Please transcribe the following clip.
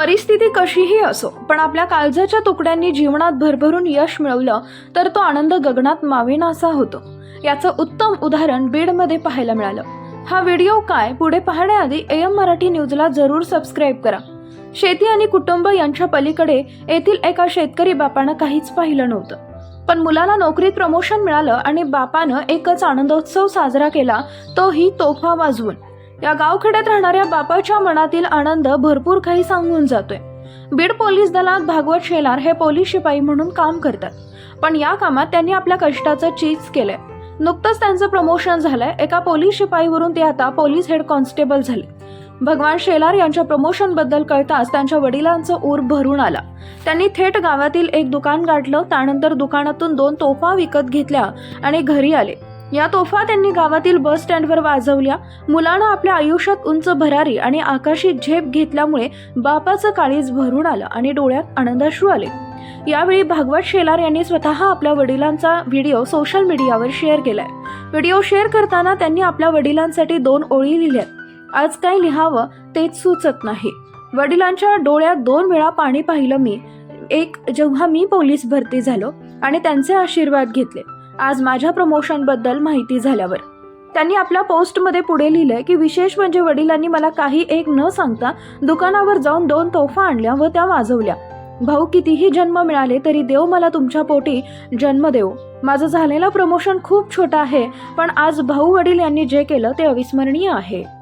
परिस्थिती कशीही असो पण आपल्या काळजाच्या तुकड्यांनी जीवनात भरभरून यश मिळवलं तर तो आनंद गगनात मावेनासा होतो. याचं उत्तम उदाहरण बीडमध्ये पाहायला मिळालं. हा व्हिडिओ काय पुढे पाहण्याआधी एम मराठी न्यूजला जरूर सबस्क्राईब करा. शेती आणि कुटुंब यांच्या पलीकडे येथील एका शेतकरी बापानं काहीच पाहिलं नव्हतं. पण मुलाला नोकरीत प्रमोशन मिळालं आणि बापानं एकच आनंदोत्सव साजरा केला तोही तोफा वाजवून. या गावखेड्यात राहणाऱ्या बापाच्या मनातील आनंद भरपूर काही सांगून जातोय. बीड पोलीस दलात भागवत शेलार हे पोलीस शिपाई म्हणून काम करतात. पण या कामात त्यांनी आपल्या कष्टाचं चीज केलंय. नुकतंच त्यांचं प्रमोशन झालंय. एका पोलीस शिपाईवरून ते आता पोलीस हेड कॉन्स्टेबल झाले. भगवान शेलार यांच्या प्रमोशनबद्दल कळताच त्यांच्या वडिलांचं ऊर भरून आला. त्यांनी थेट गावातील एक दुकान गाठलं. त्यानंतर दुकानातून दोन तोफा विकत घेतल्या आणि घरी आले. या तोफा त्यांनी गावातील बस स्टँडवर वाजवल्या. मुलानं आपल्या आयुष्यात उंच भरारी आणि आकाशी झेप घेतल्यामुळे बापाचं काळीज भरून आलं आणि डोळ्यात आनंदाश्रू आले. यावेळी भागवत शेलार यांनी स्वतः आपल्या वडिलांचा व्हिडिओ सोशल मीडियावर शेअर केलाय. व्हिडिओ शेअर करताना त्यांनी आपल्या वडिलांसाठी दोन ओळी लिहिल्यात. आज काय लिहावं तेच सुचत नाही. वडिलांच्या डोळ्यात दोन वेळा पाणी पाहिलं मी. एक जेव्हा मी पोलीस भरती झालो आणि त्यांचे आशीर्वाद घेतले. आज माझ्या प्रमोशनबद्दल माहिती झाल्यावर. त्यांनी आपल्या पोस्टमध्ये पुढे लिहिलंय की विशेष म्हणजे वडिलांनी मला काही एक न सांगता दुकानावर जाऊन दोन तोफा आणल्या व त्या वाजवल्या. भाऊ कितीही जन्म मिळाले तरी देव मला तुमच्या पोटी जन्म देऊ माझं झालेलं प्रमोशन खूप छोटं आहे पण आज भाऊ वडील यांनी जे केलं ते अविस्मरणीय आहे.